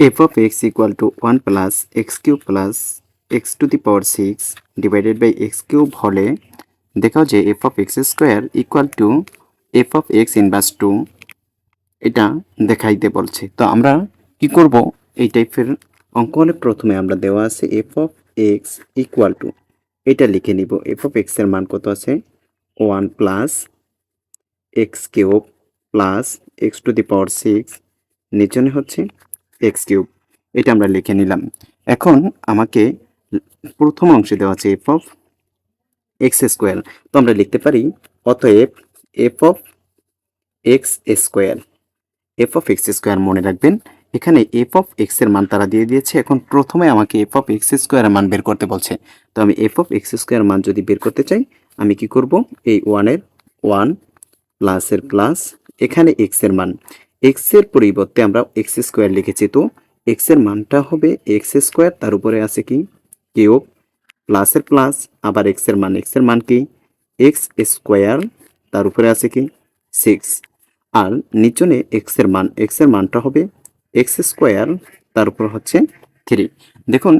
f of x equal to 1 plus x cube plus x to the power 6 divided by x cube হলে দেখাও যে f of x square equal to f of x inverse 2 এটা দেখাইতে বলছে তো আমরা কি করব এই টাইপের অঙ্ক হলে প্রথমে আমরা দেওয়া আছে f of x equal to এটা লিখে নিব of x এর মান কত আছে 1 plus x cube plus x to the power 6 নিচনে হচ্ছে এক্স কিউব, এটা আমরা লিখে নিলাম। এখন আমাকে প্রথম অংশে দেওয়া আছে এফ অফ এক্স স্কোয়ার তো আমরা লিখতে পারি, অতএব f of x square f of x square মনে রাখবেন, এখানে এফ অফ এক্সের মান তারা দিয়ে দিয়েছে। এখন প্রথমে আমাকে এফ অফ এক্স স্কোয়ারের মান বের করতে বলছে। তো আমি এফ অফ এক্স স্কোয়ার মান যদি বের করতে চাই, আমি কি করব? এই ওয়ানের ওয়ান প্লাসের প্লাস এখানে এক্সের মান। এক্সের পরিবর্তে আমরা এক্স স্কোয়ার লিখেছি, তো এক্সের মানটা হবে এক্স স্কোয়ার তার উপরে আছে কি? কিউব প্লাসের প্লাস আবার এক্সের মান এক্সের মান কি? এক্স স্কোয়ার তার উপরে আছে কি? সিক্স আর নিচনে এক্সের মান এক্সের মানটা হবে এক্স স্কোয়ার তার উপর হচ্ছে থ্রি দেখুন,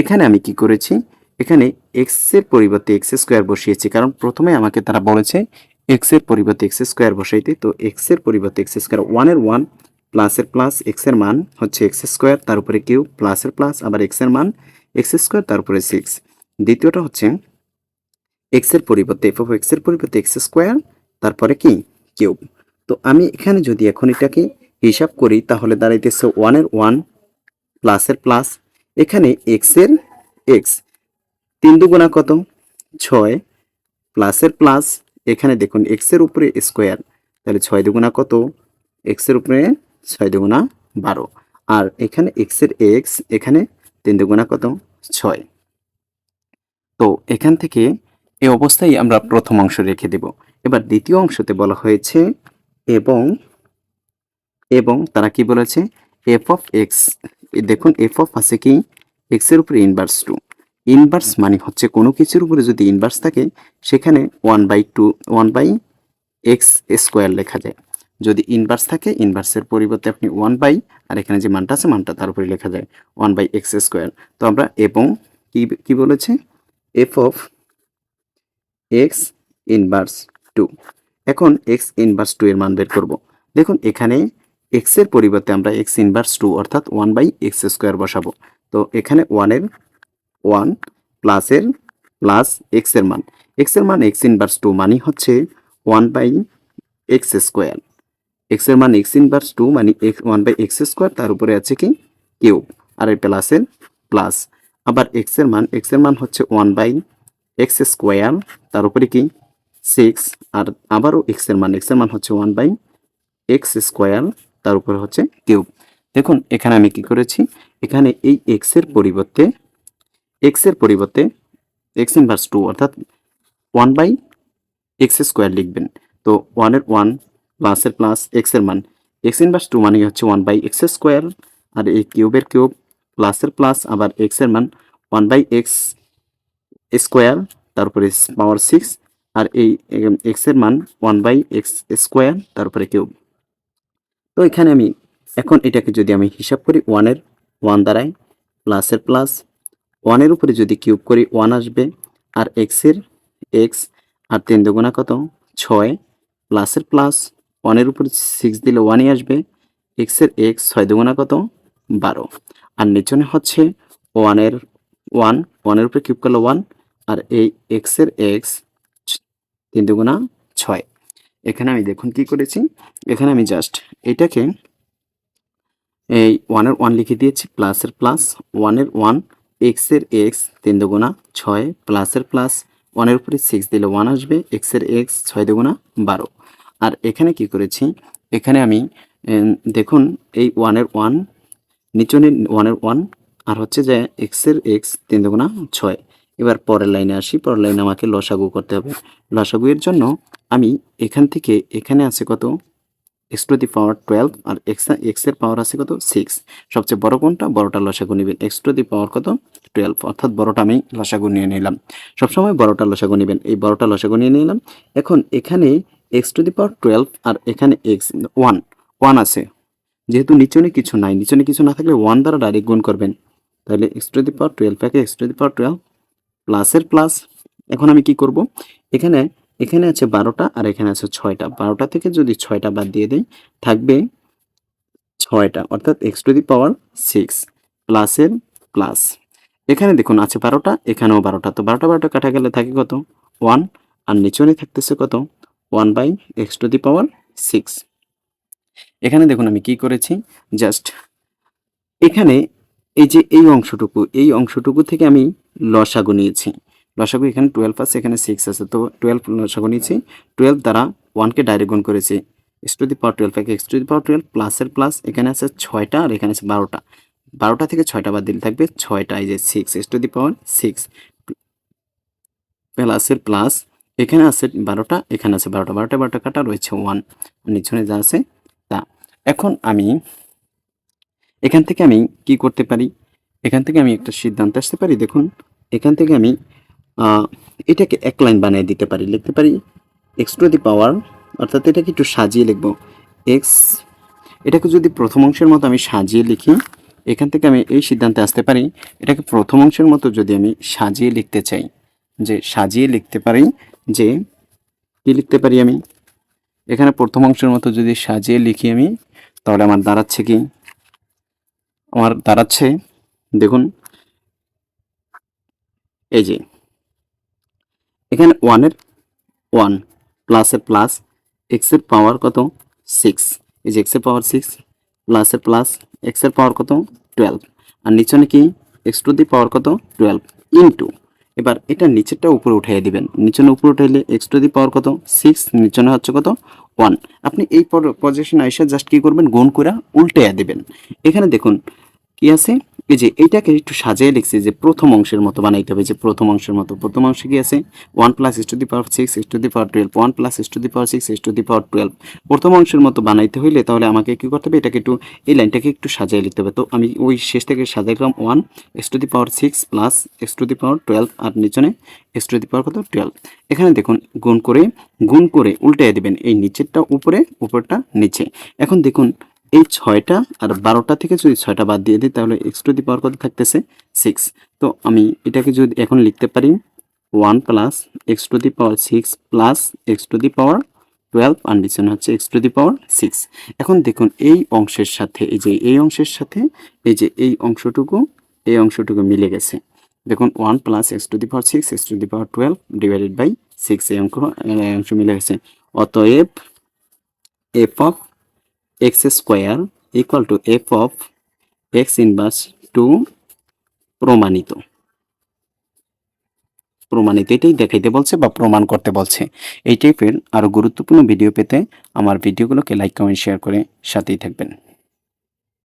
এখানে আমি কি করেছি? এখানে এক্সের পরিবর্তে এক্স স্কোয়ার বসিয়েছি, কারণ প্রথমে আমাকে তারা বলেছে এক্সের পরিবর্তে এক্স স্কোয়ার বসাইতে, তো এক্সের পরিবর্তে এক্স স্কোয়ার ওয়ানের ওয়ান প্লাসের প্লাস এক্সের মান হচ্ছে এক্স স্কোয়ার, তার উপরে কিউ প্লাসের প্লাস আবার এক্সের মান এক্স স্কোয়ার, তার উপরে সিক্স দ্বিতীয়টা হচ্ছে এক্সের পরিবর্তে এফ অফ এক্সের পরিবর্তে এক্স স্কোয়ার, তারপরে কি? কিউব। তো আমি এখানে যদি এখন এটাকে হিসাব করি, তাহলে দাঁড়াইতেছে ওয়ানের ওয়ান প্লাসের প্লাস এখানে এক্সের এক্স তিন দুগুণা কত? ছয় প্লাসের প্লাস এখানে দেখুন এক্সের উপরে স্কোয়ার তাহলে ছয় দুগুণা কত? এক্সের উপরে ছয় দুগুণা বারো। আর এখানে এক্সের এক্স এখানে তিন দুগুণা কত? ছয়। তো এখান থেকে এই অবস্থায় আমরা প্রথম অংশ রেখে দেব। এবার দ্বিতীয় অংশতে বলা হয়েছে এবং এবং তারা কি বলেছে? এফ অফ এক্স দেখুন এফ অফ আছে কি? এক্সের উপরে ইনভার্স টু ইনভার্স মানে হচ্ছে কোনো কিছুর উপরে যদি ইনভার্স থাকে, সেখানে one by two one by x square লেখা যায়। যদি ইনভার্স থাকে ইনভার্সের পরিবর্তে আপনি ওয়ান বাই আর এখানে যে মানটা আছে, মানটা তার উপরে লেখা যায় ওয়ান বাই এক্স স্কোয়ার তো আমরা এবং কি কি বলেছে? F of x inverse two এখন এক্স ইনভার্স টু এর মান বের করব। দেখুন, এখানে এক্সের পরিবর্তে আমরা এক্স ইনভার্স টু অর্থাৎ ওয়ান বাই এক্স স্কোয়ার বসাবো। তো এখানে ওয়ানের ওয়ান প্লাসের প্লাস এক্সের মান। এক্সের মান এক্স ইনভার্স টু মানে হচ্ছে ওয়ান বাই এক্স স্কোয়ার। এক্সের মান এক্স ইনভার্স টু মানে x, one by x square, তার উপরে আছে কি? কিউব। আর এই প্লাসের প্লাস। আবার এক্সের মান এক্সের মান হচ্ছে ওয়ান বাই এক্স স্কোয়ার, তার উপরে কি? সিক্স। আর আবারও এক্সের মান এক্সের মান হচ্ছে ওয়ান বাই এক্স স্কোয়ার, তার উপরে হচ্ছে কিউব। দেখুন, এখানে আমি কি করেছি? এখানে এই এক্সের পরিবর্তে এক্সের পরিবর্তে এক্স ইনভার্স টু অর্থাৎ ওয়ান বাই এক্স স্কোয়ার লিখবেন। তো ওয়ানের ওয়ান প্লাসের প্লাস এক্সের মান। এক্স ইনভার্স টু মানে হচ্ছে ওয়ান বাই এক্স স্কোয়ার আর এই কিউবের কিউব প্লাসের প্লাস আবার এক্সের মান ওয়ান বাই এক্স স্কোয়ার তারপরে পাওয়ার সিক্স আর এই এক্সের মান ওয়ান বাই এক্স স্কোয়ার তারপরে কিউব তো এখানে আমি, এখন এটাকে যদি আমি হিসাব করি ওয়ানের ওয়ান দ্বারাই প্লাসের প্লাস ওয়ানের উপরে যদি কিউব করি, ওয়ান আসবে, আর এক্সের এক্স আর তিন দুগুণা কত? ছয় প্লাসের প্লাস ওয়ানের উপরে সিক্স দিলে ওয়ানই আসবে এক্সের এক্স ছয় দুগুণা কত? বারো। আর নিচনে হচ্ছে ওয়ানের ওয়ান ওয়ানের উপরে কিউব করলে ওয়ান আর এই এক্সের এক্স তিন দুগুণা ছয়। এখানে আমি দেখুন কি করেছি, এখানে আমি জাস্ট এটাকে এই ওয়ানের ওয়ান লিখে দিয়েছি প্লাসের প্লাস ওয়ানের ওয়ান এক্সের এক্স তিন দুগুণা ছয় প্লাসের প্লাস ওয়ানের উপরে সিক্স দিলে ওয়ান আসবে এক্সের এক্স ছয় দুগুণা বারো। আর এখানে কি করেছি? এখানে আমি দেখুন এই ওয়ানের ওয়ান নিচনে ওয়ানের ওয়ান আর হচ্ছে যে এক্সের এক্স তিন দুগুণা ছয়। এবার পরের লাইনে আসি, পরের লাইনে আমাকে লসাগু করতে হবে। লসাগু এর জন্য আমি এখান থেকে, এখানে আছে কত? X to the power twelve R x এক্সের পাওয়ার আছে কত? সিক্স সবচেয়ে বড় কোনটা? বড়টা লসাগু নেবেন। এক্স টু দি পাওয়ার কত? টুয়েলভ অর্থাৎ বড়টা আমি লসাগু নিয়ে নিলাম। সবসময় বড়টা লসাগু নেবেন। এই বড়টা লসাগু নিয়ে নিলাম। এখন এখানে x to the power twelve আর এখানে এক্স ওয়ান ওয়ান আছে। যেহেতু নিচনে কিছু নাই নিচনে কিছু না থাকলে ওয়ান দ্বারা ডাইরেক্ট গুণ করবেন। তাহলে x to the power twelve একে x to the power twelve প্লাসের প্লাস এখন আমি কি করব? এখানে এখানে আছে বারোটা আর এখানে আছে ছয়টা। বারোটা থেকে যদি ছয়টা বাদ দিয়ে দেয় থাকবে ছয়টা, অর্থাৎ x to the power six প্লাসের প্লাস এখানে দেখুন আছে বারোটা, এখানেও বারোটা। তো বারোটা বারোটা কাটা গেলে থাকে কত? ওয়ান আর নিচনে থাকতেছে কত? One by x to the power six এখানে দেখুন আমি কি করেছি? জাস্ট এখানে এই যে এই অংশটুকু এই অংশটুকু থেকে আমি লসাগু নিয়েছি। লসাগু এখানে টুয়েলভ আছে, এখানে সিক্স আছে। তো টুয়েলভ লসাগু নিয়েছি। টুয়েলভ দ্বারা ওয়ানকে ডাইরেক্ট গুণ করেছি। X to the power twelve x to the power twelve প্লাসের প্লাস এখানে আছে ছয়টা আর এখানে আছে বারোটা। বারোটা থেকে ছয়টা বাদ দিলে থাকবে ছয়টা, এই যে six x to the power six প্লাসের প্লাস এখানে আছে বারোটা, এখানে আছে বারোটা। বারোটা বারোটা কাটা রয়েছে ওয়ান নিচনে যা আছে তা। এখন আমি এখান থেকে আমি কি করতে পারি? এখান থেকে আমি একটা সিদ্ধান্ত আসতে পারি। দেখুন, এখান থেকে আমি এটাকে এক লাইন বানিয়ে দিতে পারি, লিখতে পারি এক্স টু দি পাওয়ার অর্থাৎ এটাকে একটু সাজিয়ে লিখব। এক্স এটাকে যদি প্রথম অংশের মতো আমি সাজিয়ে লিখি, এখান থেকে আমি এই সিদ্ধান্তে আসতে পারি, এটাকে প্রথম অংশের মতো যদি আমি সাজিয়ে লিখতে চাই, যে সাজিয়ে লিখতে পারি, যে কি লিখতে পারি আমি? এখানে প্রথম অংশের মতো যদি সাজিয়ে লিখি আমি, তাহলে আমার দাঁড়াচ্ছে কি? আমার দাঁড়াচ্ছে, দেখুন, এই যে এখানে ওয়ানের ওয়ান প্লাসের প্লাস এক্সের পাওয়ার কত? সিক্স এই যে এক্সের পাওয়ার সিক্স প্লাসের প্লাস এক্সের পাওয়ার কত? টুয়েলভ আর নিচনে কি? এক্স টু দি পাওয়ার কত? টুয়েলভ ইন্টু এবার এটা নিচেরটা উপরে উঠিয়ে দিবেন। নিচনে উপরে উঠাইলে এক্স টু দি পাওয়ার কত? সিক্স নিচনে হচ্ছে কত? ওয়ান আপনি এই পজিশন এসে জাস্ট কী করবেন? গুণ করে উল্টে দিবেন। এখানে দেখুন, কি আছে? এই যে এইটাকে একটু সাজিয়ে লিখছি যে প্রথম অংশের মতো বানাইতে হবে, যে প্রথম অংশের মতো। প্রথম অংশে কি আছে? One plus s to the power six s to the power twelve one plus s to the power six s to the power twelve প্রথম অংশের মতো বানাইতে হইলে তাহলে আমাকে কি করতে হবে? এটাকে একটু, এই লাইনটাকে একটু সাজিয়ে লিখতে হবে। তো আমি ওই শেষ থেকে সাজাইলাম one s to the power six plus s to the power twelve আর নিচনে এক্স টু দি পাওয়ার কত? টুয়েলভ এখানে দেখুন, গুণ করে গুণ করে উল্টে দিবেন। এই নিচেরটা উপরে, উপরটা নিচে। এখন দেখুন এই ছয়টা আর বারোটা থেকে যদি ছয়টা বাদ দিয়ে দিই, তাহলে এক্স টু দি পাওয়ার কত থাকতেছে? সিক্স তো আমি এটাকে যদি এখন লিখতে পারি one plus x to the power six plus x to the power twelve নিচনে হচ্ছে x to the power six এখন দেখুন, এই অংশের সাথে, এই যে এই অংশের সাথে, এই যে এই অংশটুকু এই অংশটুকু মিলে গেছে। দেখুন one plus x to the power six x to the power twelve divided by six এই এই অংশ মিলে গেছে। অতএব f of x square equal to f of x inverse two প্রমাণিত। প্রমাণিত এটাই দেখাইতে বলছে বা প্রমাণ করতে বলছে। এই টাইপের আরও গুরুত্বপূর্ণ ভিডিও পেতে আমার ভিডিওগুলোকে লাইক কমেন্ট শেয়ার করে সাথেই থাকবেন।